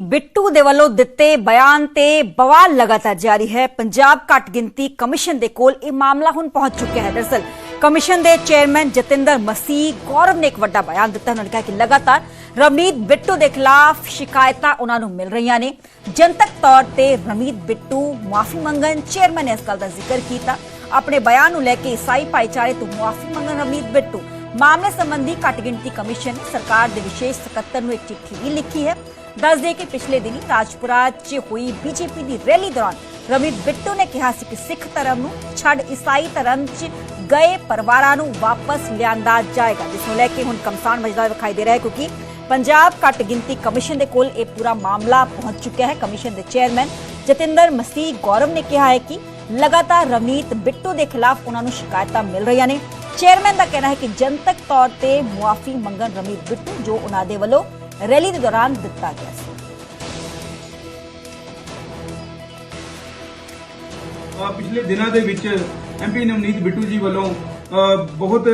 ਬਿੱਟੂ ਦੇ ਵੱਲੋਂ ਦਿੱਤੇ ਬਿਆਨ ਤੇ ਬਵਾਲ ਲਗਾਤਾਰ ਜਾਰੀ ਹੈ। ਪੰਜਾਬ ਘੱਟ ਗਿਣਤੀ ਕਮਿਸ਼ਨ ਦੇ ਕੋਲ ਇਹ ਮਾਮਲਾ ਹੁਣ ਪਹੁੰਚ ਚੁੱਕਿਆ ਹੈ। ਦਰਅਸਲ ਕਮਿਸ਼ਨ ਦੇ ਚੇਅਰਮੈਨ ਜਤਿੰਦਰ ਮਸੀਹ ਗੌਰਵ ਨੇ ਇੱਕ ਵੱਡਾ ਬਿਆਨ ਦਿੱਤਾ। ਉਹਨਾਂ ਨੇ ਕਿਹਾ ਕਿ ਲਗਾਤਾਰ ਰਵਨੀਤ ਬਿੱਟੂ ਦੇ ਖਿਲਾਫ ਸ਼ਿਕਾਇਤਾਂ ਉਹਨਾਂ ਨੂੰ ਮਿਲ ਰਹੀਆਂ ਨੇ। ਜਨਤਕ ਤੌਰ ਤੇ ਰਵਨੀਤ ਬਿੱਟੂ ਮਾਫੀ ਮੰਗਣ ਚੇਅਰਮੈਨ ਨੇ ਇਸ ਗੱਲ ਦਾ ਜ਼ਿਕਰ ਕੀਤਾ। ਆਪਣੇ ਬਿਆਨ ਨੂੰ ਲੈ ਕੇ ਈਸਾਈ ਭਾਈਚਾਰੇ ਤੋਂ ਮਾਫੀ ਮੰਗਣ ਰਵਨੀਤ ਬਿੱਟੂ। ਮਾਮਲੇ ਸੰਬੰਧੀ ਘੱਟ ਗਿਣਤੀ ਕਮਿਸ਼ਨ ਨੇ ਸਰਕਾਰ ਦੇ ਵਿਸ਼ੇਸ਼ ਸਕੱਤਰ ਨੂੰ ਇੱਕ ਚਿੱਠੀ ਵੀ ਲਿਖੀ ਹੈ। ਦੱਸ ਦੇ ਕਿ ਪਿਛਲੇ ਦਿਨੀ ਰਾਜਪੁਰਾ 'ਚ ਹੋਈ ਬੀਜੇਪੀ ਦੀ ਰੈਲੀ ਦੌਰਾਨ ਰਵਨੀਤ ਬਿੱਟੂ ਨੇ ਕਿਹਾ ਸੀ ਕਿ ਸਿੱਖ ਧਰਮ ਨੂੰ ਛੱਡ ਈਸਾਈ ਧਰਮ 'ਚ ਗਏ ਪਰਿਵਾਰਾਂ ਨੂੰ ਵਾਪਸ ਲਿਆਂਦਾ ਜਾਏਗਾ, ਜਿਸ ਨੂੰ ਲੈ ਕੇ ਹੁਣ ਕਮਸਾਨ ਮਜਦਾ ਦਿਖਾਈ ਦੇ ਰਿਹਾ ਹੈ, ਕਿਉਂਕਿ ਪੰਜਾਬ ਘੱਟ ਗਿਣਤੀ ਕਮਿਸ਼ਨ ਦੇ ਕੋਲ ਇਹ ਪੂਰਾ ਮਾਮਲਾ ਪਹੁੰਚ ਚੁੱਕਿਆ ਹੈ। ਕਮਿਸ਼ਨ ਦੇ ਚੇਅਰਮੈਨ ਜਤਿੰਦਰ ਮਸੀਹ ਗੌਰਵ ਨੇ ਕਿਹਾ ਹੈ ਕਿ ਲਗਾਤਾਰ ਰਵਨੀਤ ਬਿੱਟੂ ਦੇ ਖਿਲਾਫ ਉਹਨਾਂ ਨੂੰ ਸ਼ਿਕਾਇਤਾਂ ਮਿਲ ਰਹੀਆਂ ਨੇ। ਚੇਅਰਮੈਨ ਦਾ ਕਹਿਣਾ ਹੈ ਕਿ ਜਨਤਕ ਤੌਰ ਤੇ ਮੁਆਫੀ ਮੰਗਣ ਰਵਨੀਤ ਬਿੱਟੂ, ਜੋ ਉਹਨਾਂ ਦੇ ਵੱਲੋਂ ਰੈਲੀ ਦੇ ਦੌਰਾਨ ਦਿੱਤਾ ਗਿਆ ਸੀ। ਪਿਛਲੇ ਦਿਨਾਂ ਦੇ ਵਿੱਚ ਐਮਪੀ ਨਵਨੀਤ ਬਿੱਟੂ ਜੀ ਵੱਲੋਂ ਬਹੁਤ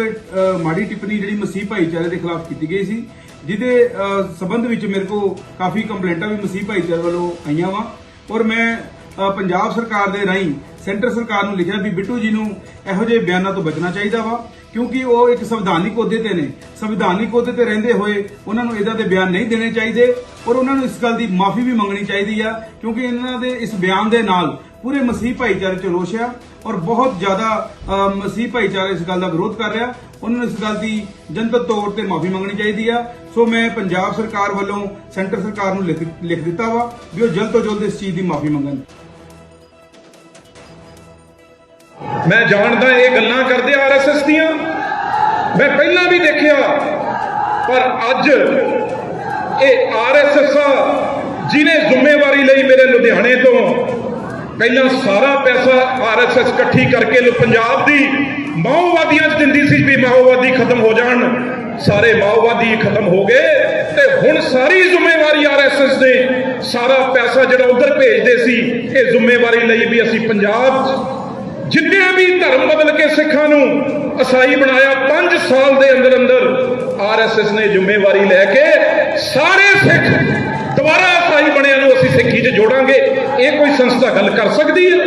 ਮਾੜੀ ਟਿੱਪਣੀ ਜਿਹੜੀ ਮਸੀਹ ਭਾਈਚਾਰੇ ਦੇ ਖਿਲਾਫ ਕੀਤੀ ਗਈ ਸੀ ਜਿਹਦੇ ਅ, ਸਬੰਧ ਵਿੱਚ ਮੇਰੇ ਕੋ ਕਾਫੀ ਕੰਪਲੇਂਟਾਂ ਵੀ ਮਸੀਹ ਭਾਈਚਾਰੇ ਵੱਲੋਂ ਆਈਆਂ ਵਾ। ਔਰ ਮੈਂ ਪੰਜਾਬ ਸਰਕਾਰ ਦੇ ਰਾਹੀਂ ਸੈਂਟਰ ਸਰਕਾਰ ਨੂੰ ਲਿਖਿਆ ਵੀ ਬਿੱਟੂ ਜੀ ਨੂੰ ਇਹੋ ਜਿਹੇ ਬਿਆਨਾਂ ਤੋਂ ਬਚਣਾ ਚਾਹੀਦਾ ਵਾ, ਕਿਉਂਕਿ ਉਹ ਇੱਕ ਸੰਵਿਧਾਨਿਕ ਅਹੁਦੇ ਤੇ ਨੇ। ਸੰਵਿਧਾਨਿਕ ਅਹੁਦੇ ਤੇ ਰਹਿੰਦੇ ਹੋਏ ਉਹਨਾਂ ਨੂੰ ਇਹਦਾ ਦੇ ਬਿਆਨ ਨਹੀਂ ਦੇਣੇ ਚਾਹੀਦੇ ਔਰ ਉਹਨਾਂ ਨੂੰ ਇਸ ਗੱਲ ਦੀ ਮਾਫੀ ਵੀ ਮੰਗਣੀ ਚਾਹੀਦੀ ਆ, ਕਿਉਂਕਿ ਇਹਨਾਂ ਦੇ ਇਸ ਬਿਆਨ ਦੇ ਨਾਲ ਪੂਰੇ ਮਸੀਹ ਭਾਈਚਾਰੇ ਚ ਰੋਸ਼ ਆ ਔਰ ਬਹੁਤ ਜ਼ਿਆਦਾ ਮਸੀਹ ਭਾਈਚਾਰਾ ਇਸ ਗੱਲ ਦਾ ਵਿਰੋਧ ਕਰ ਰਿਹਾ। ਉਹਨਾਂ ਨੂੰ ਇਸ ਗੱਲ ਦੀ ਜਨਤਕ ਤੌਰ ਤੇ ਮਾਫੀ ਮੰਗਣੀ ਚਾਹੀਦੀ ਆ। ਸੋ ਮੈਂ ਪੰਜਾਬ ਸਰਕਾਰ ਵੱਲੋਂ ਸੈਂਟਰ ਸਰਕਾਰ ਨੂੰ ਲਿਖ ਲਿਖ ਦਿੱਤਾ ਵਾ ਵੀ ਉਹ ਜਲਦ ਤੋਂ ਜਲਦ ਇਸ ਚੀਜ਼ ਦੀ ਮਾਫੀ ਮੰਗਣ। ਮੈਂ ਜਾਣਦਾ ਇਹ ਗੱਲਾਂ ਕਰਦੇ ਆਰਐਸਐਸ ਦੀਆਂ। ਮੈਂ ਪਹਿਲਾਂ ਵੀ ਦੇਖਿਆ, ਪਰ ਅੱਜ ਇਹ ਆਰਐਸਐਸ ਜਿਨੇ ਜ਼ਿੰਮੇਵਾਰੀ ਲਈ ਮੇਰੇ ਲੁਧਿਆਣੇ ਤੋਂ ਪਹਿਲਾਂ ਸਾਰਾ ਪੈਸਾ ਆਰਐਸਐਸ ਇਕੱਠੀ ਕਰਕੇ ਲੋ, ਪੰਜਾਬ ਦੀ ਮਾਓਵਾਦੀਆਂ 'ਚ ਦਿੰਦੀ ਸੀ ਵੀ ਮਾਓਵਾਦੀ ਖਤਮ ਹੋ ਜਾਣ। ਸਾਰੇ ਮਾਓਵਾਦੀ ਖਤਮ ਹੋ ਗਏ ਤੇ ਹੁਣ ਸਾਰੀ ਜ਼ਿੰਮੇਵਾਰੀ ਆਰਐਸਐਸ ਦੇ। ਸਾਰਾ ਪੈਸਾ ਜਿਹੜਾ ਉਧਰ ਭੇਜਦੇ ਸੀ, ਇਹ ਜ਼ਿੰਮੇਵਾਰੀ ਲਈ ਵੀ ਅਸੀਂ ਪੰਜਾਬ 'ਚ ਵੀ ਧਰਮ ਬਦਲ ਕੇ ਸਿੱਖਾਂ ਨੂੰ ਅਸਾਈ ਬਣਾਇਆ 5 ਸਾਲ ਦੇ ਅੰਦਰ ਅੰਦਰ ਆਰਐਸਐਸ ਨੇ ਜ਼ਿੰਮੇਵਾਰੀ ਲੈ ਕੇ ਸਾਰੇ ਸਿੱਖ ਦੁਬਾਰਾ ਅਸਾਈ ਬਣਿਆ ਨੂੰ ਅਸੀਂ ਸਿੱਖੀ 'ਚ ਜੋੜਾਂਗੇ। ਇਹ ਕੋਈ ਸੰਸਥਾ ਗੱਲ ਕਰ ਸਕਦੀ ਹੈ?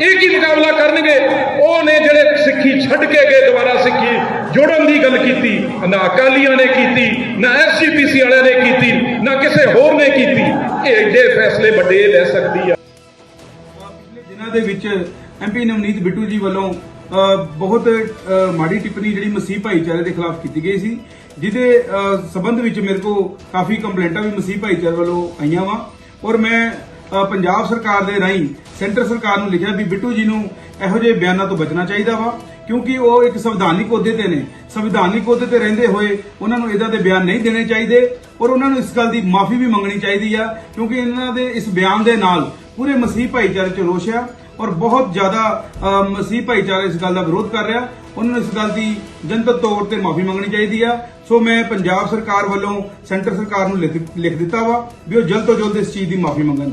ਇਹ ਕੀ ਮੁਕਾਬਲਾ ਕਰਨਗੇ? ਉਹ ਨੇ ਜਿਹੜੇ ਸਿੱਖੀ ਛੱਡ ਕੇ ਗਏ, ਦੁਬਾਰਾ ਸਿੱਖੀ ਜੋੜਨ ਦੀ ਗੱਲ ਕੀਤੀ, ਨਾ ਅਕਾਲੀਆਂ ਨੇ ਕੀਤੀ, ਨਾ ਐਸਜੀਪੀਸੀ ਵਾਲਿਆਂ ਨੇ ਕੀਤੀ, ਨਾ ਕਿਸੇ ਹੋਰ ਨੇ ਕੀਤੀ। ਇਹ ਏਡੇ ਫੈਸਲੇ ਵੱਡੇ ਲੈ ਸਕਦੀ ਆ। ਪਿਛਲੇ ਦਿਨਾਂ ਦੇ ਵਿੱਚ ਐਮਪੀ ਨਵਨੀਤ ਬਿੱਟੂ ਜੀ ਵੱਲੋਂ ਬਹੁਤ ਮਾੜੀ ਟਿੱਪਣੀ ਜਿਹੜੀ ਮਸੀਹ ਭਾਈਚਾਰੇ ਦੇ ਖਿਲਾਫ ਕੀਤੀ ਗਈ ਸੀ ਜਿਹਦੇ ਅ, ਸਬੰਧ ਵਿੱਚ ਮੇਰੇ ਕੋ ਕਾਫੀ ਕੰਪਲੇਂਟਾਂ ਵੀ ਮਸੀਹ ਭਾਈਚਾਰੇ ਵੱਲੋਂ ਆਈਆਂ ਵਾ। ਔਰ ਮੈਂ ਪੰਜਾਬ ਸਰਕਾਰ ਦੇ ਰਾਹੀਂ ਸੈਂਟਰ ਸਰਕਾਰ ਨੂੰ ਲਿਖਿਆ ਵੀ ਬਿੱਟੂ ਜੀ ਨੂੰ ਇਹੋ ਜਿਹੇ ਬਿਆਨਾਂ ਤੋਂ ਬਚਣਾ ਚਾਹੀਦਾ ਵਾ, ਕਿਉਂਕਿ ਉਹ ਇੱਕ ਸੰਵਿਧਾਨਿਕ ਅਹੁਦੇ ਤੇ ਨੇ। ਸੰਵਿਧਾਨਿਕ ਅਹੁਦੇ ਤੇ ਰਹਿੰਦੇ ਹੋਏ ਉਹਨਾਂ ਨੂੰ ਇਹਦਾ ਦੇ ਬਿਆਨ ਨਹੀਂ ਦੇਣੇ ਚਾਹੀਦੇ ਔਰ ਉਹਨਾਂ ਨੂੰ ਇਸ ਗੱਲ ਦੀ ਮਾਫੀ ਵੀ ਮੰਗਣੀ ਚਾਹੀਦੀ ਆ, ਕਿਉਂਕਿ ਇਹਨਾਂ ਦੇ ਇਸ ਬਿਆਨ ਦੇ ਨਾਲ ਪੂਰੇ ਮਸੀਹ ਭਾਈਚਾਰੇ ਚ ਰੋਸ਼ ਆ ਔਰ ਬਹੁਤ ਜ਼ਿਆਦਾ ਮਸੀਹ ਭਾਈਚਾਰਾ ਇਸ ਗੱਲ ਦਾ ਵਿਰੋਧ ਕਰ ਰਿਹਾ। ਉਹਨਾਂ ਨੂੰ ਇਸ ਗੱਲ ਦੀ ਜਨਤਕ ਤੌਰ ਤੇ ਮਾਫੀ ਮੰਗਣੀ ਚਾਹੀਦੀ ਆ। ਸੋ ਮੈਂ ਪੰਜਾਬ ਸਰਕਾਰ ਵੱਲੋਂ, ਸੈਂਟਰ ਸਰਕਾਰ ਨੂੰ ਲਿਖ ਲਿਖ ਦਿੱਤਾ ਵਾ ਵੀ ਉਹ ਜਲਦ ਤੋਂ ਜਲਦ ਇਸ ਚੀਜ਼ ਦੀ ਮਾਫੀ ਮੰਗਣ।